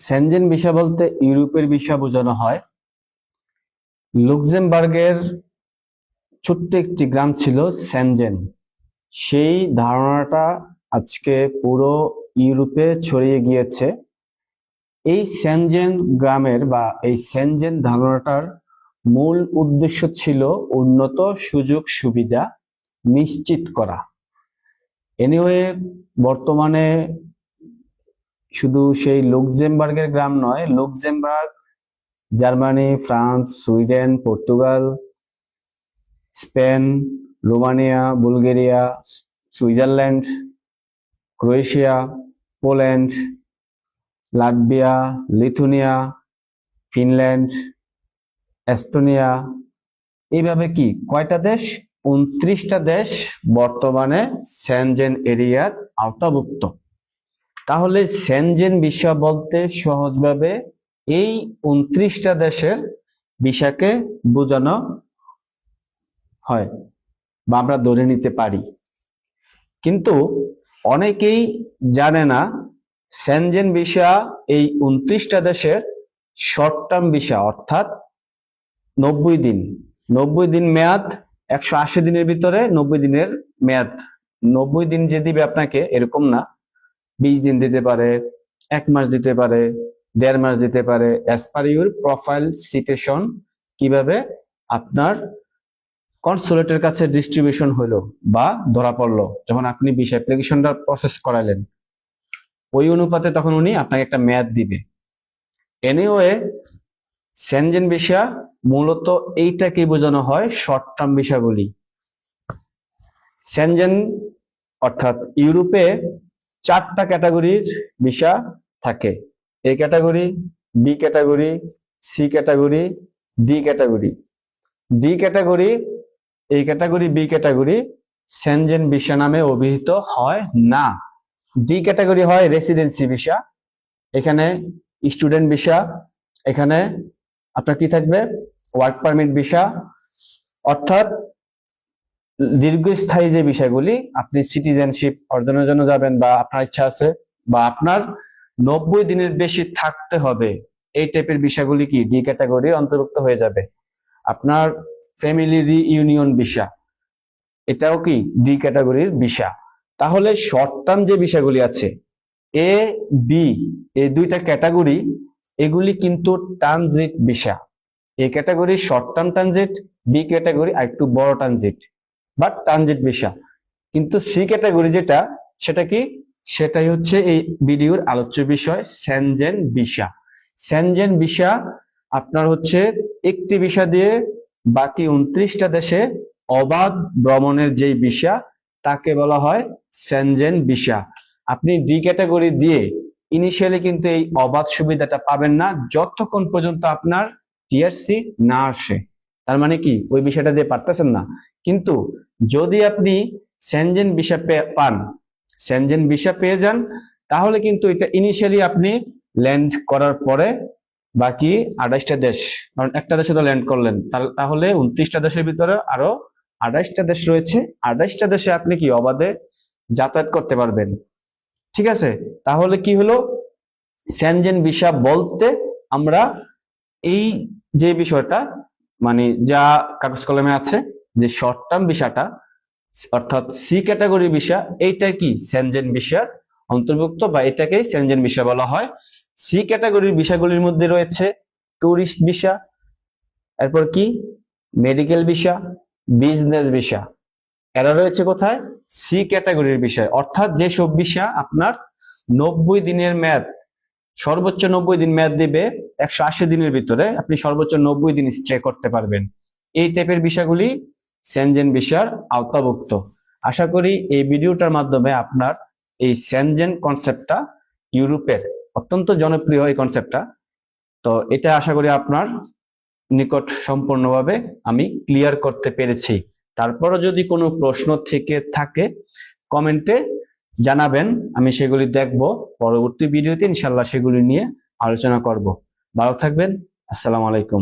Shenzhen visa বলতে ইউরোপের visa বোঝানো হয়। লুক্সেমবার্গের ছোট্ট একটি গ্রাম ছিল সেনজেন। সেই ধারণাটা আজকে পুরো ইউরোপে ছড়িয়ে গিয়েছে। এই সেনজেন গ্রামের বা এই সেনজেন ধারণাটার মূল উদ্দেশ্য ছিল উন্নত সুযোগ সুবিধা নিশ্চিত করা। এনিওয়ে, বর্তমানে শুধু সেই লুক্সেমবার্গের গ্রাম নয় Luxembourg Germany, France, Sweden, Portugal, Spain, Romania, Bulgaria, Switzerland, Croatia, Poland, Latvia, Lithuania, Finland Estonia এইভাবে কি কয়টা দেশ? উনত্রিশটা দেশ বর্তমানে সেনজেন এরিয়ার আওতাভুক্ত। তাহলে সেনজেন ভিসা বলতে সহজভাবে এই উনত্রিশটা দেশের ভিসাকে বোঝানো হয় বা আমরা ধরে নিতে পারি। কিন্তু অনেকেই জানে না সেনজেন ভিসা এই উনত্রিশটা দেশের শর্ট টার্ম ভিসা অর্থাৎ নব্বই দিন। নব্বই দিন মেয়াদ, একশো আশি দিনের ভিতরে নব্বই দিনের মেয়াদ। নব্বই দিন যে দিবে আপনাকে এরকম না। বিশ দিন দিতে পারে, এক মাস দিতে পারে, দেড় মাস দিতে পারে। As per your profile citation কীভাবে আপনার কনসুলেটের কাছে ডিস্ট্রিবিউশন হলো বা ধরা পড়ল, যখন আপনি বিশ অ্যাপ্লিকেশনটা প্রসেস করালেন, ওই অনুপাতে তখন উনি আপনাকে একটা মেয়াদ দিবে। এনিওয়ে সেনজেন ভিসা মূলত এইটাকে বোঝানো হয় শর্ট টার্ম বলি। সেনজেন অর্থাৎ ইউরোপে চারটা ক্যাটাগরির ভিসা থাকে। A category, B category, C category, D category. D category, এই category, B category Schengen visa নামে অভিহিত হয় না। ডি ক্যাটাগরি হয় রেসিডেন্সি ভিসা। এখানে স্টুডেন্ট ভিসা, এখানে আপনার কি থাকবে? Work permit visa. অর্থাৎ দীর্ঘস্থায়ী যে বিষয়গুলি, আপনি সিটিজেনশিপ অর্জনের জন্য যাবেন বা আপনার ইচ্ছা আছে বা আপনার নব্বই দিনের বেশি থাকতে হবে, এই টাইপের বিষয়গুলি কি? ডি ক্যাটাগরি অন্তর্ভুক্ত হয়ে যাবে। আপনার ফ্যামিলি রিইউনিয়ন ভিসা এটাও কি? ডি ক্যাটাগরির ভিসা তাহলে শর্ট টার্ম যে বিষয়গুলি আছে এ বি এই দুইটা ক্যাটাগরি এগুলি কিন্তু transit visa A category short term transit B category আর একটু বড় ট্রানজিট বাট ট্রানজিট ভিসা। কিন্তু সি ক্যাটাগরি যেটা, সেটা কি? সেটাই হচ্ছে এই ভিডিওর আলোচ্য বিষয় সেনজেন ভিসা। সেনজেন ভিসা আপনার হচ্ছে একটি ভিসা দিয়ে বাকি উনত্রিশটা দেশে অবাধ ভ্রমণের যেই ভিসা, তাকে বলা হয় সেনজেন ভিসা। আপনি ডি ক্যাটাগরি দিয়ে ইনিশিয়ালি কিন্তু এই অবাধ সুবিধাটা পাবেন না, যতক্ষণ পর্যন্ত আপনার টিআরসি না আসে। তার মানে কি? ওই বিষয়টা দিয়ে পারতেছেন না। কিন্তু যদি আপনি সেনজেন ভিসা পান, সেনজেন ভিসা পেয়ে যান, তাহলে কিন্তু এটা ইনিশিয়ালি আপনি ল্যান্ড করার পরে বাকি আঠাইশটা দেশ, কারণ একটা দেশে তো ল্যান্ড করলেন, তাহলে- উনত্রিশটা দেশের ভিতরে আরও আঠাইশটা দেশ রয়েছে। আঠাইশটা দেশে আপনি কি অবাধে যাতায়াত করতে পারবেন? ঠিক আছে? তাহলে কি হলো? সেনজেন ভিসা বলতে আমরা এই যে বিষয়টা মানে যা কাগজ কলমে আছে, যে শর্ট টার্ম ভিসাটা অর্থাৎ সি ক্যাটাগরি ভিসা এইটা কি? সেনজেন ভিসার অন্তর্ভুক্ত বা এটাকেই সেনজেন ভিসা বলা হয়। সি ক্যাটাগরির ভিসাগুলির মধ্যে রয়েছে ট্যুরিস্ট ভিসা এরপর কি? মেডিকেল ভিসা বিজনেস ভিসা এরা রয়েছে কোথায়? সি ক্যাটাগরির বিষয়। অর্থাৎ যে সব ভিসা আপনার নব্বই দিনের মেয়াদ সর্বোচ্চ নব্বই দিন মেয়াদ দিবে, একশো আশি দিনের ভিতরে আপনি সর্বোচ্চ নব্বই দিন স্টে করতে পারবেন। এই টাইপের বিষয়গুলি সেনজেন ভিসার আওতাভুক্ত। আশা করি এই ভিডিওটার মাধ্যমে আপনার এই সেনজেন কনসেপ্টটা ইউরোপের অত্যন্ত জনপ্রিয় এই কনসেপ্টটা তো এটা আশা করি আপনার নিকট সম্পূর্ণভাবে আমি ক্লিয়ার করতে পেরেছি। তারপরও যদি কোনো প্রশ্ন থেকে থাকে কমেন্টে জানাবেন, আমি সেগুলি দেখব। পরবর্তী ভিডিওতে ইনশাল্লাহ সেগুলি নিয়ে আলোচনা করব। ভালো থাকবেন, আসসালামু আলাইকুম।